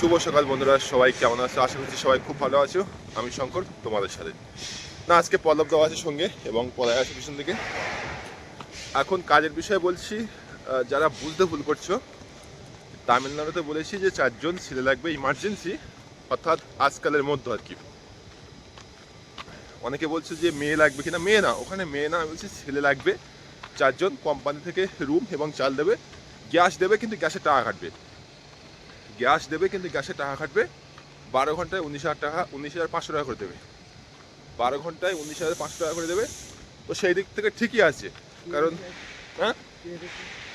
শুভ সকাল বন্ধুরা, সবাই কেমন আছো? আশা করছি সবাই খুব ভালো আছো। আমি শঙ্কর, তোমাদের সাথে। না, আজকে পল্লব দেওয়া আছে সঙ্গে এবং পলায় আছে পিছন দিকে। এখন কাজের বিষয়ে বলছি যারা বুঝতে ভুল করছ, তামিলনাড়ুতে বলেছি যে চারজন ছেলে লাগবে ইমার্জেন্সি অর্থাৎ আজকালের মধ্যে আর কি। অনেকে বলছে যে মেয়ে লাগবে কিনা, মেয়ে না, ওখানে মেয়ে না বলছি ছেলে লাগবে। চারজন কোম্পানি থেকে রুম এবং চাল দেবে গ্যাস দেবে, কিন্তু গ্যাসের টাকা কাটবে। গ্যাস দেবে, কিন্তু গ্যাসের টাকা কাটবে বারো ঘন্টায় উনিশ হাজার টাকা, উনিশ হাজার পাঁচশো টাকা করে দেবে। বারো ঘন্টায় উনিশ হাজার পাঁচশো টাকা করে দেবে। তো সেই দিক থেকে ঠিকই আছে। কারণ হ্যাঁ?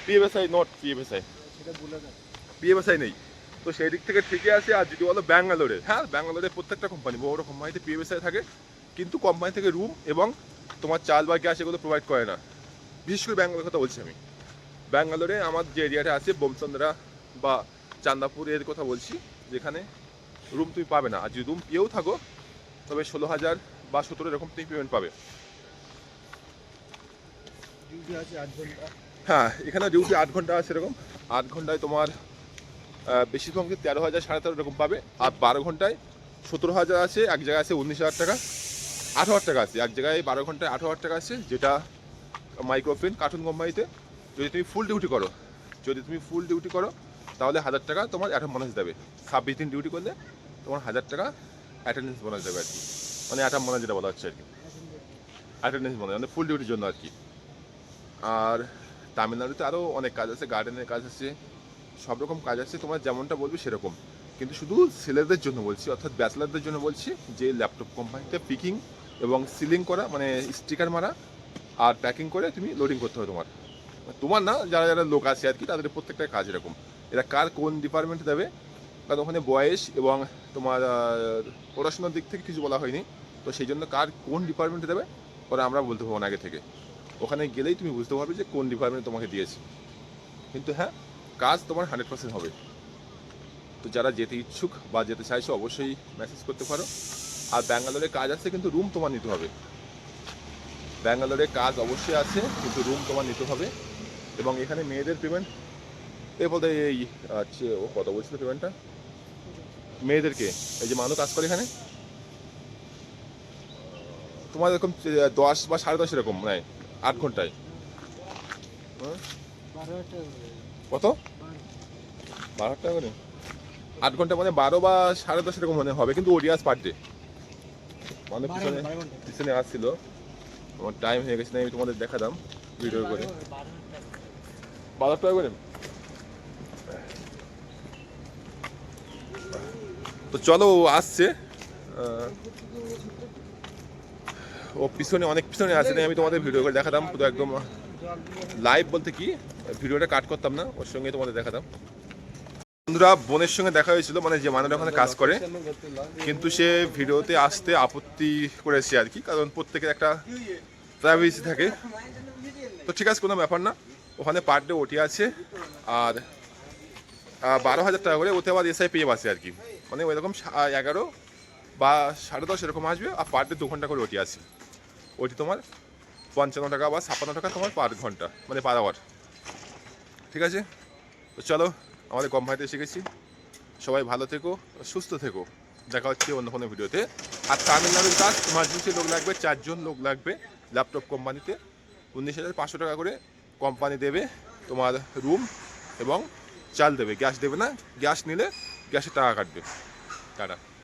পিএফএসআই নট পিএফএসআই পিএফএসআই নেই। তো সেই দিক থেকে ঠিকই আছে। আর যদি বলো ব্যাঙ্গালোরে হ্যাঁ? ব্যাঙ্গালোরে প্রত্যেকটা কোম্পানি বড় বড় কোম্পানিতে পিএফএসআই থাকে। কিন্তু কোম্পানি থেকে রুম এবং তোমার চাল বা গ্যাস এগুলো প্রোভাইড করে না। বিশেষ করে ব্যাঙ্গালোরের কথা বলছি আমি। ব্যাঙ্গালোরে আমার যে এরিয়াটা আছে বোমচন্দ্রা বা চান্দাপুর এর কথা বলছি যেখানে রুম তুমি পাবে না। আর যদি রুম পেয়েও থাকো তবে ষোলো হাজার বা সতেরো এরকম তুমি পেমেন্ট পাবে। হ্যাঁ এখানে ডিউটি আট ঘণ্টা আছে এরকম। আট ঘন্টায় তোমার আহ, বেশি কম কি তেরো হাজার সাড়ে তেরো এরকম পাবে। আর বারো ঘন্টায় সতেরো হাজার আছে এক জায়গায় আছে উনিশ হাজার টাকা। আঠারো হাজার টাকা আছে এক জায়গায় বারো ঘন্টায় আঠারো হাজার টাকা আছে যেটা মাইক্রোফিন কার্টুন কোম্পানিতে যদি তুমি ফুল ডিউটি করো যদি তুমি ফুল ডিউটি করো তাহলে হাজার টাকা তোমার অ্যাটেন্ড বোনাস দেবে। ছাব্বিশ দিন ডিউটি করলে তোমার হাজার টাকা অ্যাটেন্ডেন্স বোনাস দেবে আর কি। মানে অ্যাটাম বোনাস যেটা বলা হচ্ছে আর কি। অ্যাটেন্ডেন্স বোনাস মানে ফুল ডিউটির জন্য আর কি। আর তামিলনাড়ুতে আরও অনেক কাজ আছে গার্ডেনের কাজ আছে, সব রকম কাজ আছে, তোমার যেমনটা বলবে সেরকম। কিন্তু শুধু ছেলেদের জন্য বলছি, অর্থাৎ ব্যাচলারদের জন্য বলছি, যে ল্যাপটপ কোম্পানিতে পিকিং এবং সিলিং করা মানে স্টিকার মারা আর প্যাকিং করে তুমি লোডিং করতে হবে তোমার। তোমার না, যারা যারা লোক আছে আর কি, তাদের প্রত্যেকটা কাজ এরকম। এরা কার কোন ডিপার্টমেন্টে দেবে কারণ ওখানে বয়স এবং তোমার পড়াশোনার দিক থেকে কিছু বলা হয়নি। তো সেই জন্য কার কোন ডিপার্টমেন্টে দেবে ওরা আমরা বলতে পারব না আগে থেকে। ওখানে গেলেই তুমি বুঝতে পারবে যে কোন ডিপার্টমেন্ট তোমাকে দিয়েছে। কিন্তু হ্যাঁ কাজ তোমার হান্ড্রেড পার্সেন্ট হবে। তো যারা যেতে ইচ্ছুক বা যেতে চাইছো, অবশ্যই মেসেজ করতে পারো। আর ব্যাঙ্গালোরে কাজ আছে, কিন্তু রুম তোমার নিতে হবে। ব্যাঙ্গালোরে কাজ অবশ্যই আছে, কিন্তু রুম তোমার নিতে হবে। এবং এখানে মেয়েদের পেমেন্ট এ বলতে এই আচ্ছা ও কত বলছিল পেমেন্টটা মেয়েদেরকে এই যে মানুষ কাজ করে এখানে? তোমার এরকম দশ বা সাড়ে দশ এরকম নেয় আট ঘন্টায়। হ্যাঁ? কত? বারো। টাকা করে। আট ঘণ্টা মানে বারো বা সাড়ে দশ এরকম মনে হবে কিন্তু ওডিয়াস পার ডে মানে পিছনে। পিছনে আসছিল। আমার টাইম হয়ে গেছে না আমি তোমাদের দেখাতাম ভিডিও করে। বারো- টাকা করে। তো চলো, ও আসছে। ও পিছনে, অনেক পিছনে আছে আমি তোমাদের ভিডিও করে দেখাতাম। পুরো একদম লাইভ বলতে কি? ভিডিওটা কাট করতাম না, ওর সঙ্গে তোমাদের দেখাতাম। বন্ধুরা, বোনের সঙ্গে দেখা হয়েছিল মানে যে মানুষ ওখানে কাজ করে। কিন্তু সে ভিডিওতে আসতে আপত্তি করেছে আর কি, কারণ প্রত্যেকের একটা প্রাইভেসি থাকে। তো ঠিক আছে, কোনো ব্যাপার না। ওখানে পার ডে ওটি আছে, আর বারো হাজার টাকা করে ওতে আবার এসআই পেয়ে আছে আর কি মানে ওইরকম এগারো বা সাড়ে দশ এরকম আসবে আর পার ডে দু ঘণ্টা করে ওটি আছে। ওটি তোমার পঞ্চান্ন টাকা বা ছাপ্পান্ন টাকা তোমার পার ঘণ্টা মানে পার আওয়ার ঠিক আছে? তো চলো, আমাদের কোম্পানিতে গেছি সবাই ভালো থেকো, সুস্থ থেকো। দেখা হচ্ছে অন্য কোনো ভিডিওতে। আর তামিলনাড়ুর কাজ ইমার্জেন্সি লোক লাগবে, চারজন লোক লাগবে ল্যাপটপ কোম্পানিতে উনিশ হাজার পাঁচশো টাকা করে কোম্পানি দেবে তোমার রুম এবং চাল দেবে গ্যাস দেবে না গ্যাস নিলে গ্যাসে টাকা কাটবে। টাটা।